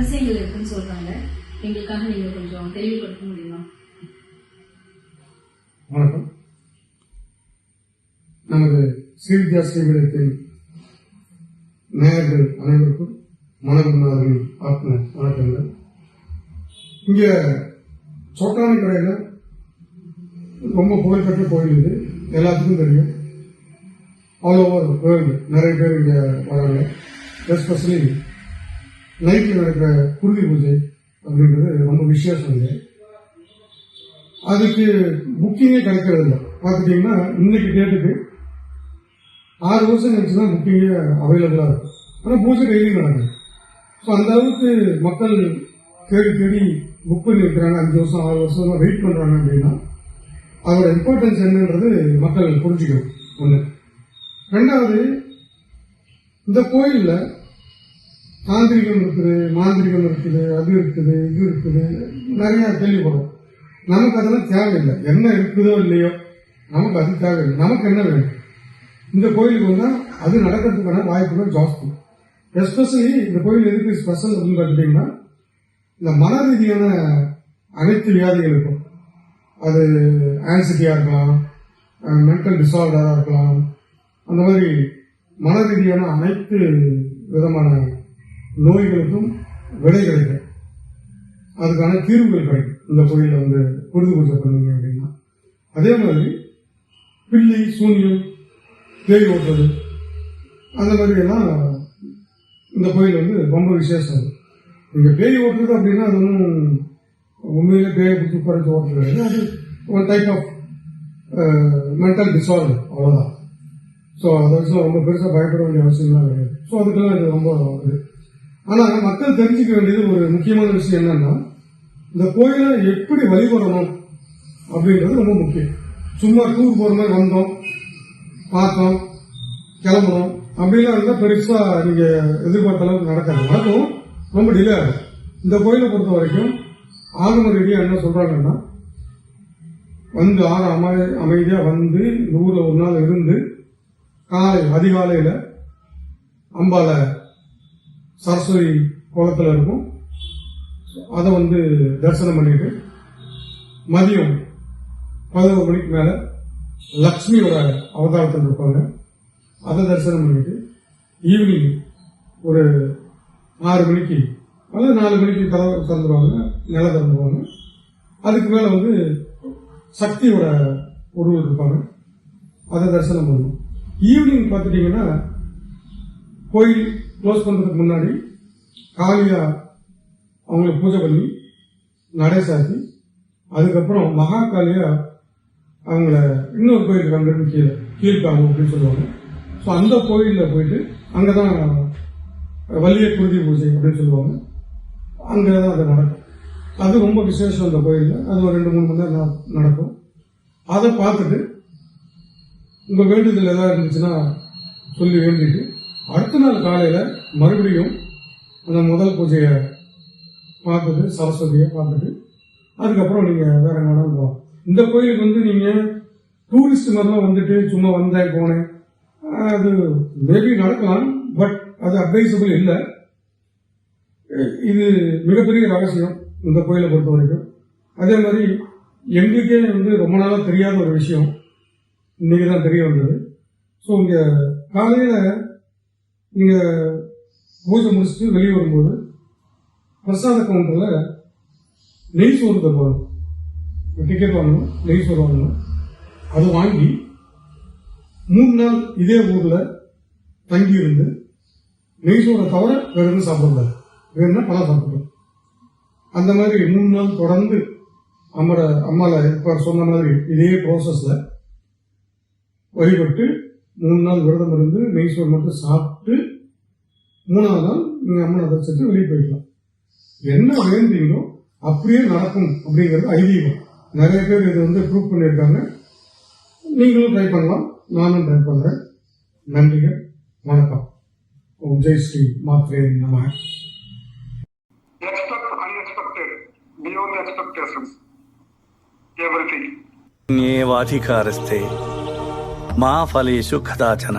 ரகசியங்கள் இருக்குன்னு சொல்றாங்க. எங்களுக்காக நீங்க கொஞ்சம் தெளிவுபடுத்த முடியுமா? வணக்கம். நமது ஸ்ரீவித்யா ஸ்ரீவிடத்தின் நேயர்கள் அனைவருக்கும் மனகுருநாதரின் ஆத்ம வணக்கங்கள். இங்க சோட்டானி கடையில ரொம்ப புகழ்பெற்ற கோயில் இது. எல்லாத்துக்கும் தெரியும். ஆல் ஓவர் வேர்ல்டு நிறைய பேர் இங்க வராங்க. எஸ்பெஷலி நைட்டில் நடக்கிற குருதி பூஜை அப்படின்றது ரொம்ப விசேஷம் இது அதுக்கு புக்கிங்கே கிடைக்கிறது இல்லை. பார்த்துட்டீங்கன்னா இன்னைக்கு டேட்டுக்கு ஆறு வருஷம் கழிச்சு தான் புக்கிங்கே அவைலபிளாக இருக்கும் ஆனால் பூஜை டெய்லியும் நடக்குது. ஸோ அந்த அளவுக்கு மக்கள் தேடி தேடி புக் பண்ணி வைக்கிறாங்க அஞ்சு வருஷம் ஆறு வருஷம் வெயிட் பண்ணுறாங்க அப்படின்னா அதோட இம்பார்ட்டன்ஸ் என்னன்றது மக்கள் புரிஞ்சுக்கணும். ஒன்று ரெண்டாவது இந்த கோயிலில் தாந்திரிகம் இருக்குது மாந்திரிகம் இருக்குது அது இருக்குது இது இருக்குது. நிறைய கேள்விப்படும். நமக்கு அதெல்லாம் தேவையில்லை. என்ன இருக்குதோ இல்லையோ நமக்கு அது தேவையில்லை. நமக்கு என்ன வேணும்? இந்த கோயிலுக்கு வந்தால் அது நடக்கிறதுக்கான வாய்ப்புகள் ஜாஸ்தி. எஸ்பெஷலி இந்த கோயில் எதுக்கு ஸ்பெஷல் அப்படின்னு பார்த்துட்டீங்கன்னா இந்த மன ரீதியான அனைத்து வியாதிகளுக்கும் அது ஆன்சிட்டியாக இருக்கலாம் மென்டல் டிசார்டராக இருக்கலாம். அந்த மாதிரி மன ரீதியான அனைத்து விதமான நோய்களுக்கும் விடை கிடைக்கும் அதுக்கான தீர்வுகள் கிடைக்கும். இந்த கோயிலில் வந்து குருது பூஜை பண்ணீங்க அப்படின்னா. அதே மாதிரி பில்லி சூன்யம் தேய் ஓட்டுறது அந்த மாதிரி எல்லாம் இந்த கோயில் வந்து ரொம்ப விசேஷம். இங்கே பேய் ஓட்டுறது அப்படின்னா அது ஒன்றும் உண்மையிலே பேயை பிடிச்சி குறைச்சி ஓட்டுறது கிடையாது. அது ஒரு டைப் ஆஃப் மென்டல் டிசார்டர் அவ்வளோதான் ஸோ அதை வச்சு ரொம்ப பெருசாக பயப்பட வேண்டிய அவசியம்லாம் கிடையாது. ஸோ அதுக்கெல்லாம் இது ரொம்ப இது. ஆனால் மக்கள் தெரிஞ்சுக்க வேண்டியது ஒரு முக்கியமான விஷயம் என்னன்னா இந்த கோயிலை எப்படி வழிபடணும் அப்படின்றது ரொம்ப முக்கியம். சும்மா டூர் போகிற மாதிரி வந்தோம் பார்த்தோம் கிளம்புறோம். அப்படிலாம் இருந்தால் பெருசாக நீங்கள் எதிர்பார்த்த அளவுக்கு நடக்காது. நடக்கும் ரொம்ப டிலே ஆகும். இந்த கோயிலை பொறுத்த வரைக்கும் ஆகம ரீதியாக என்ன சொல்கிறாங்கன்னா வந்து ஆறு அமை அமைதியாக வந்து இந்த ஊரில் ஒரு நாள் இருந்து காலை அதிகாலையில் அம்பால சரஸ்வதி குளத்தில் இருக்கும். அதை வந்து தரிசனம் பண்ணிட்டு மதியம் பதினோரு மணிக்கு மேலே லக்ஷ்மியோட அவதாரத்தில் இருப்பாங்க. அதை தரிசனம் பண்ணிட்டு ஈவினிங் ஒரு ஆறு மணிக்கு அல்லது நாலு மணிக்கு கதவை திறந்துருவாங்க நில திறந்துருவாங்க. அதுக்கு மேலே வந்து சக்தியோட உருவம் இருப்பாங்க. அதை தரிசனம் பண்ணணும் ஈவினிங் பார்த்துட்டீங்கன்னா கோயில் க்ளோஸ் பண்ணுறதுக்கு முன்னாடி காளியா அவங்களுக்கு பூஜை பண்ணி நடை சாத்தி அதுக்கப்புறம் மகா காளியா அவங்கள இன்னொரு கோயிலுக்கு அங்கே கீழே கீழ்காவு அப்படின்னு சொல்லுவாங்க. ஸோ அந்த கோயிலில் போயிட்டு அங்கே தான் வலிய குருதி பூஜை அப்படின்னு சொல்லுவாங்க. அங்கே தான் அது நடக்கும். அது ரொம்ப விசேஷம் அந்த கோயிலில். அது ஒரு ரெண்டு மூணு மணி நேரம் நடக்கும். அதை பார்த்துட்டு உங்கள் வேண்டுதல் எதாவது இருந்துச்சுன்னா சொல்லி வேண்டிட்டு அடுத்த நாள் காலையில் மறுபடியும் அந்த முதல் பூஜையை பார்த்துட்டு சரஸ்வதியை பார்த்துட்டு அதுக்கப்புறம் நீங்கள் வேற எங்கேனாலும் போகலாம். இந்த கோயிலுக்கு வந்து நீங்கள் டூரிஸ்ட் மாதிரிலாம் வந்துட்டு சும்மா வந்தேன் போனேன். அது மேபி நடக்கலாம் பட் அது அட்வைசபிள் இல்லை. இது மிகப்பெரிய ரகசியம் இந்த கோயிலை பொறுத்த வரைக்கும். அதே மாதிரி எங்களுக்கே வந்து ரொம்ப நாளாக தெரியாத ஒரு விஷயம். இன்னைக்கு தான் தெரிய வந்தது. ஸோ இங்கே காலையில் நீங்கள் பூஜை முடிச்சுட்டு வெளியே வரும்போது பிரசாத கவுண்டரில் நெய் சோறு தருவாங்க. டிக்கெட் வாங்கணும் நெய் சோறு வாங்கணும். அது வாங்கி மூணு நாள் இதே ஊரில் தங்கி இருந்து நெய் சோறை தவிர வேற எதுவும் சாப்பிடக்கூடாது வேணும்னா பழம் சாப்பிடணும். அந்த மாதிரி மூணு நாள் தொடர்ந்து அம்மரை அம்மால இப்ப சொன்ன மாதிரி இதே ப்ராசஸ்ல வழிபட்டு மூணு நாள் விரதம் இருந்து நெய் சோறு மட்டும் சாப்பிட்டு மூணாவது நாள் நீங்கள் அம்மனை தரிசிட்டு வெளியே போயிடலாம். என்ன வேண்டீங்களோ அப்படியே நடக்கும் அப்படிங்கிறது ஐதீகம். நிறைய பேர் இதை வந்து ப்ரூவ் பண்ணியிருக்காங்க. நீங்களும் ட்ரை பண்ணலாம். நானும் ட்ரை பண்ணுறேன் நன்றிகள். வணக்கம். ஓம் ஜெய் ஸ்ரீ மாத்ரே நம beyond expectations. Everything. ஏவாதிகாரஸ்தே మా ఫలేషు కదాచన